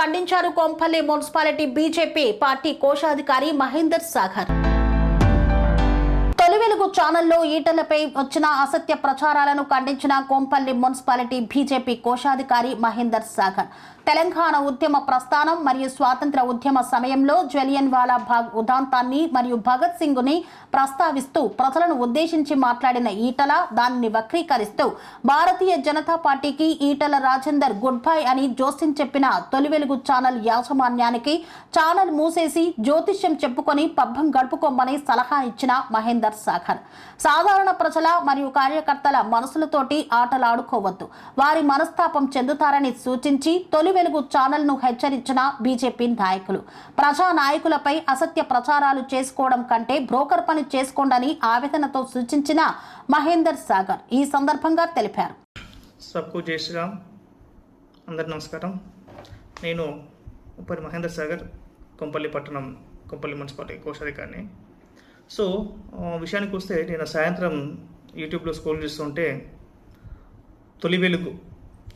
ఖండించారు Kompally municipality BJP party కోశాధికారి మహేందర్ సాగర్. తొలి వెలుగు ఛానల్లో ఈటలపై వచ్చిన అసత్య ప్రచారాలను ఖండించిన కొంపల్లి మున్సిపాలిటీ బీజేపీ కోశాధికారి మహేందర్ సాగర్. తెలంగాణ ఉద్యమ ప్రస్థానం మరియు స్వాతంత్ర ఉద్యమ సమయంలో జలియన్ వాలా బాగ్ ఉదాంతాన్ని మరియు భగత్ సింగ్ని ప్రస్తావిస్తూ ప్రజలను ఉద్దేశించి మాట్లాడిన ఈటల దానిని వక్రీకరిస్తూ భారతీయ జనతా పార్టీకి ఈటల రాజేందర్ గుడ్ బై అని జోస్యం చెప్పిన తొలి వెలుగు ఛానల్ యాజమాన్యానికి ఛానల్ మూసేసి జ్యోతిష్యం చెప్పుకొని పబ్బం గడుపుకోమని సలహా ఇచ్చిన మహేందర్ సాగర్. సాధారణ ప్రజల మరియు కార్యకర్తల మనసులతోటి ఆటలాడుకోవద్దు. వారి మనస్తాపం చెందుతారని సూచించి తొలి వెలుగు ఛానల్ను హెచ్చరించిన బీజేపీ నాయకులు. ప్రజా నాయకులపై అసత్య ప్రచారాలు చేసుకోవడం కంటే బ్రోకర్ పని చేసుకోండని ఆవేదనతో సూచించిన మహేందర్ సాగర్ ఈ సందర్భంగా తెలిపారు. సబ్కు జై శ్రీరామ్. అందరి నమస్కారం. నేను ఉప్పరి మహేందర్ సాగర్ కొంపల్లి పట్టణం కొంపల్లి మున్సిపాలిటీ కోశాధికారిని. సో విషయానికి వస్తే నేను సాయంత్రం యూట్యూబ్లో స్క్రోల్ చేస్తుంటే తొలి వెలుగు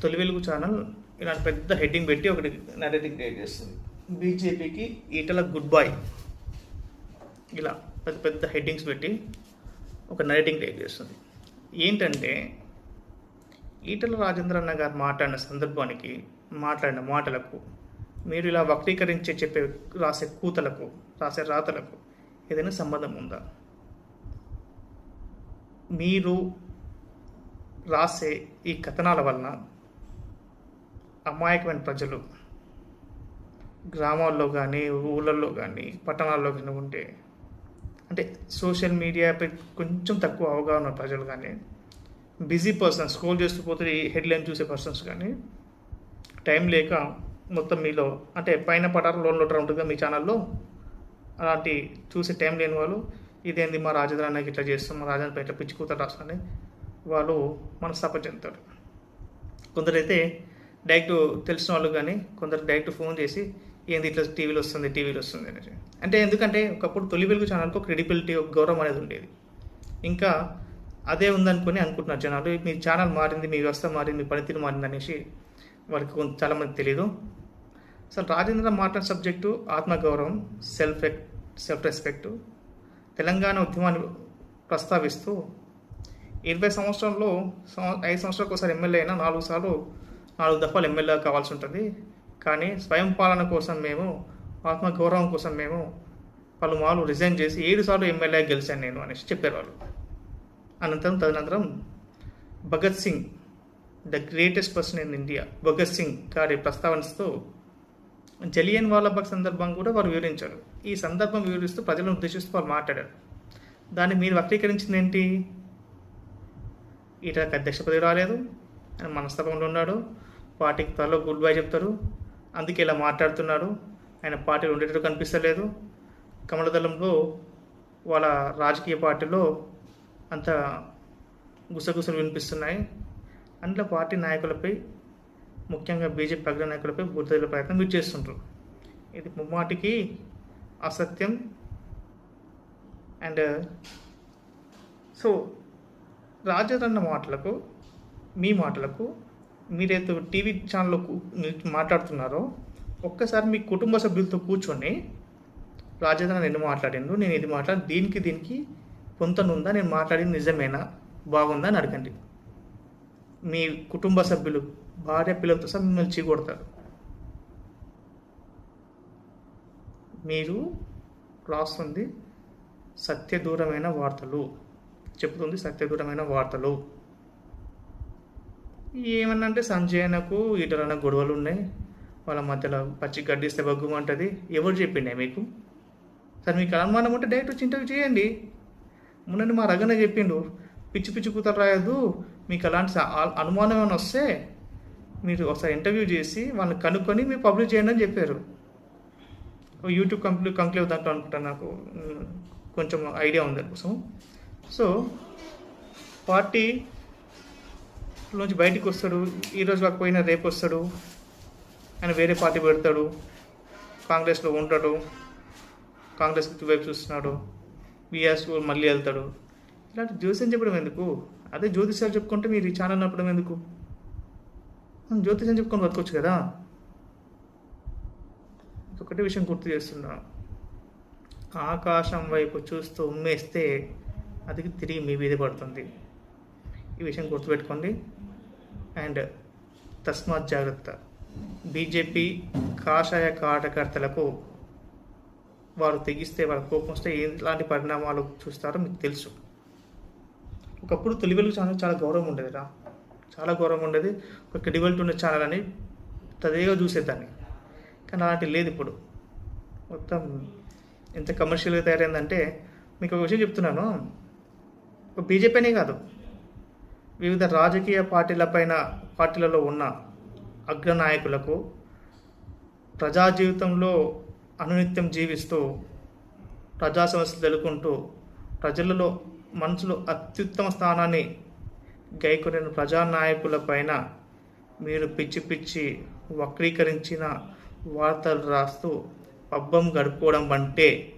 తొలి వెలుగు ఛానల్ ఇలాంటి పెద్ద హెడ్డింగ్ పెట్టి ఒకటి నరేటింగ్ క్రియేట్ చేస్తుంది. బీజేపీకి ఈటల గుడ్ బాయ్. ఇలా పెద్ద పెద్ద హెడ్డింగ్స్ పెట్టి ఒక నరేటింగ్ క్రియేట్ చేస్తుంది. ఏంటంటే ఈటల రాజేంద్ర అన్న గారు మాట్లాడిన సందర్భానికి మాట్లాడిన మాటలకు మీరు ఇలా వక్రీకరించి చెప్పే రాసే కూతలకు రాసే రాతలకు ఏదైనా సంబంధం ఉందా? మీరు రాసే ఈ కథనాల వలన అమాయకమైన ప్రజలు. గ్రామాల్లో కానీ ఊళ్ళల్లో కానీ పట్టణాల్లో కానీ ఉంటే అంటే సోషల్ మీడియాపై కొంచెం తక్కువ అవగాహన ఉన్న ప్రజలు కానీ బిజీ పర్సన్స్ స్క్రోల్ చేస్తూ పోతే ఈ హెడ్లైన్ చూసే పర్సన్స్ కానీ టైం లేక మొత్తం మీలో అంటే పైన పటారు లోన్ లోటర్ ఉంటుందిగా మీ ఛానల్లో అలాంటి చూసే టైం లేని వాళ్ళు ఇదేంది మా రాజేంద్ర అన్నకి ఇట్లా చేస్తాం మా రాజేంద్ర ఇట్లా పిచ్చి కూతురు రాస్తానని వాళ్ళు మనస్తాప చెందుతారు. కొందరైతే డైరెక్ట్ తెలిసిన వాళ్ళు కానీ కొందరు డైరెక్ట్ ఫోన్ చేసి ఏంది ఇట్లా టీవీలో వస్తుంది టీవీలో వస్తుంది అనేసి. అంటే ఎందుకంటే ఒకప్పుడు తొలి వెలుగు ఛానల్కి ఒక క్రెడిబిలిటీ ఒక గౌరవం అనేది ఉండేది. ఇంకా అదే ఉందనుకొని అనుకుంటున్నారు జనాలు మీ ఛానల్ మారింది మీ వ్యవస్థ మారింది మీ పనితీరు మారింది అనేసి వాళ్ళకి కొంత చాలామంది తెలియదు అసలు రాజేంద్ర మాట్లాడిన సబ్జెక్టు ఆత్మగౌరవం సెల్ఫ్ సెల్ఫ్ రెస్పెక్ట్ తెలంగాణ ఉద్యమాన్ని ప్రస్తావిస్తూ ఇరవై సంవత్సరంలో సంవ- ఐదు సంవత్సరాలకు ఒకసారి ఎమ్మెల్యే అయినా నాలుగు సార్లు నాలుగు దఫాలు ఎమ్మెల్యే కావాల్సి ఉంటుంది. కానీ స్వయం పాలన కోసం మేము ఆత్మగౌరవం కోసం మేము పలుమార్లు రిజైన్ చేసి ఏడుసార్లు ఎమ్మెల్యే గెలిచాను నేను అనేసి చెప్పారు వాళ్ళు అనంతరం తదనంతరం Bhagat Singh the greatest person in India Bhagat Singh గారి ప్రస్తావనతో జలియన్ వాలాబాగ్ సందర్భం కూడా వారు వివరించారు. ఈ సందర్భం వివరిస్తూ ప్రజలను ఉద్దేశిస్తూ వారు మాట్లాడారు. దాన్ని మీరు వక్రీకరించింది ఏంటి? ఈటలకు అధ్యక్ష పదవి రాలేదు. ఆయన మనస్తపంలో ఉన్నాడు. పార్టీకి త్వరలో గుడ్ బై చెప్తారు అందుకే ఇలా మాట్లాడుతున్నాడు. ఆయన పార్టీలు ఉండేటట్టు కనిపిస్తలేదు. కమలదళంలో వాళ్ళ రాజకీయ పార్టీలో అంత గుసగుసలు వినిపిస్తున్నాయి. అందులో పార్టీ నాయకులపై ముఖ్యంగా బీజేపీ అగ్ర నాయకులపై బుద్ధుల ప్రయత్నం చేస్తుంటారు ఇది ముమ్మాటికి అసత్యం. అండ్ సో రాజరన్న మాటలకు మీ మాటలకు మీరైతే టీవీ ఛానల్లో మాట్లాడుతున్నారో ఒక్కసారి మీ కుటుంబ సభ్యులతో కూర్చొని రాజేంద్ర నేను మాట్లాడిండు నేను ఇది మాట్లాడి దీనికి దీనికి పొంతనుందా నేను మాట్లాడింది నిజమేనా బాగుందా అని అడగండి. మీ కుటుంబ సభ్యులు భార్య పిల్లలతో సహా మిమ్మల్ని చీకొడతారు. మీరు రాస్తుంది సత్యదూరమైన వార్తలు. చెబుతుంది సత్యదూరమైన వార్తలు. ఏమన్నా అంటే సంజయనకు ఈటలన్న గొడవలు ఉన్నాయి వాళ్ళ మధ్యలో పచ్చి గడ్డిస్తే బగ్గుమంటుంది. ఎవరు చెప్పిండే మీకు? సరే మీకు అనుమానం ఉంటే డైరెక్ట్ వచ్చి ఇంటర్వ్యూ చేయండి. మొన్న మా రగన చెప్పిండు పిచ్చి పిచ్చి కూతలు రాయదు మీకు అలాంటి అనుమానం ఏమైనా వస్తే మీరు ఒకసారి ఇంటర్వ్యూ చేసి వాళ్ళని కనుక్కొని మీరు పబ్లిష్ చేయండి అని చెప్పారు. యూట్యూబ్ కంప్లీ కంక్లేవ్ దాంట్లో అనుకుంటా నాకు. కొంచెం ఐడియా ఉంది దానికోసం సో పార్టీ నుంచి బయటికి వస్తాడు. ఈరోజు కాకపోయినా రేపు వస్తాడు. ఆయన వేరే పార్టీ పెడతాడు. కాంగ్రెస్లో ఉంటాడు. కాంగ్రెస్ వైపు చూస్తున్నాడు. బీఆర్ఎస్ మళ్ళీ వెళ్తాడు. ఇలాంటి జ్యోతిష్యం చెప్పడం ఎందుకు? అదే జ్యోతిష్యాలు చెప్పుకుంటే మీరు ఈ ఛానల్ నడపడం ఎందుకు? మనం జ్యోతిష్యం చెప్పుకొని బతకొచ్చు కదా? ఒకటే విషయం గుర్తు చేస్తున్నాను ఆకాశం వైపు చూస్తూ ఉమ్మేస్తే అది తిరిగి మీ మీద పడుతుంది. ఈ విషయం గుర్తుపెట్టుకోండి. అండ్ తస్మాత్ జాగ్రత్త. బీజేపీ కాషాయ కార్యకర్తలకు వారు తెగిస్తే వారు కోపం వస్తే ఎలాంటి పరిణామాలు చూస్తారో మీకు తెలుసు. ఒకప్పుడు తొలి వెలుగు ఛానల్ చాలా గౌరవం ఉండేది రా. చాలా గౌరవం ఉండేది. ఒక క్రెడిబిలిటీ ఉన్న ఛానల్ అని తదేగా చూసేదాన్ని. కానీ అలాంటి లేదు ఇప్పుడు. మొత్తం ఎంత కమర్షియల్గా తయారైందంటే మీకు ఒక విషయం చెప్తున్నాను. ఒక బీజేపీ అనే కాదు. వివిధ రాజకీయ పార్టీలపైన పార్టీలలో ఉన్న అగ్రనాయకులకు ప్రజా జీవితంలో అనునిత్యం జీవిస్తూ ప్రజా సమస్యలు తెలుకుంటూ ప్రజలలో మనసులో అత్యుత్తమ స్థానాన్ని గైకొనిన ప్రజానాయకులపైన మీరు పిచ్చి పిచ్చి వక్రీకరించిన వార్తలు రాస్తూ పబ్బం గడుపుకోవడం అంటే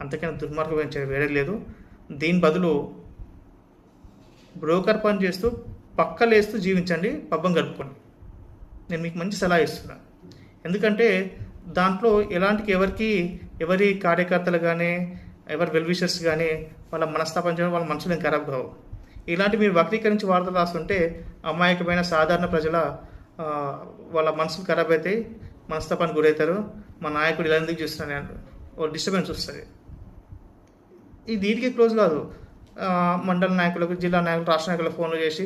అంతకైనా దుర్మార్గం వేరే లేదు. దీని బదులు బ్రోకర్ పని చేస్తూ పక్కలేస్తూ జీవించండి పబ్బం గడుపుకోండి. నేను మీకు మంచి సలహా ఇస్తున్నాను ఎందుకంటే దాంట్లో ఎలాంటి ఎవరికి ఎవరి కార్యకర్తలు కానీ ఎవరి వెల్విషర్స్ కానీ వాళ్ళ మనస్తాపం చేయడం వాళ్ళ మనసులు ఖరాబ్ కావు. ఇలాంటి మీరు వక్రీకరించి వార్తలు రాస్తుంటే అమాయకమైన సాధారణ ప్రజల వాళ్ళ మనసులు ఖరాబ్ అవుతాయి మనస్తాపానికి గురవుతారు. మా నాయకుడు ఇలా ఎందుకు చూస్తున్నాను డిస్టర్బెన్స్ వస్తుంది. ఇది దీనికి క్లోజ్ కాదు. మండల నాయకులకు జిల్లా నాయకులు రాష్ట్ర నాయకులకు ఫోన్లు చేసి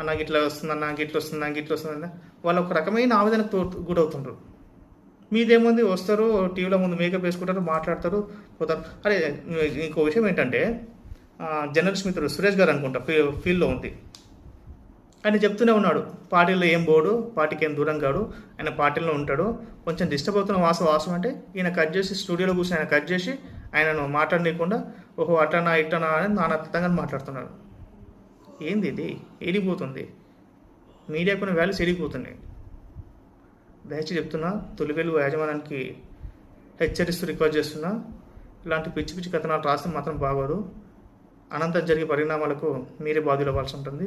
అన్న గిట్లా వస్తుందన్న గిట్ల వస్తుందా గిట్ల వస్తుందన్న వాళ్ళు ఒక రకమైన ఆవేదనకు తో- మీదేముంది? వస్తారు టీవీలో ముందు మేకప్ వేసుకుంటారు మాట్లాడతారు పోతారు. అరే ఇంకో విషయం ఏంటంటే ఆ, జర్నలిస్ట్ మిత్రుడు సురేష్ గారు అనుకుంటా ఫీ ఫీల్డ్లో ఉంది ఆయన చెప్తూనే ఉన్నాడు పార్టీలో ఏం పోడు పార్టీకి ఏం దూరం కాడు. ఆయన పార్టీలో ఉంటాడు. కొంచెం డిస్టర్బ్ అవుతున్న వాసం వాసం అంటే ఈయన కట్ చేసి స్టూడియోలో కూర్చొని ఆయన కట్ చేసి ఆయనను మాట్లాడనీయకుండా ఓహో అటనా ఇటనా అని నానర్థంగా మాట్లాడుతున్నాడు ఏంది ఇది? ఏడిపోతుంది మీడియా కొన్ని వాల్యూస్ ఏడిపోతున్నాయి దయచేసి చెప్తున్నా తొలి వెలుగు యాజమాన్యానికి హెచ్చరిస్తూ రిక్వెస్ట్ చేస్తున్నా ఇలాంటి పిచ్చి పిచ్చి కథనాలు రాస్తే మాత్రం బాగోదు. అనంతరం జరిగే పరిణామాలకు మీరే బాధ్యులు అవ్వాల్సి ఉంటుంది.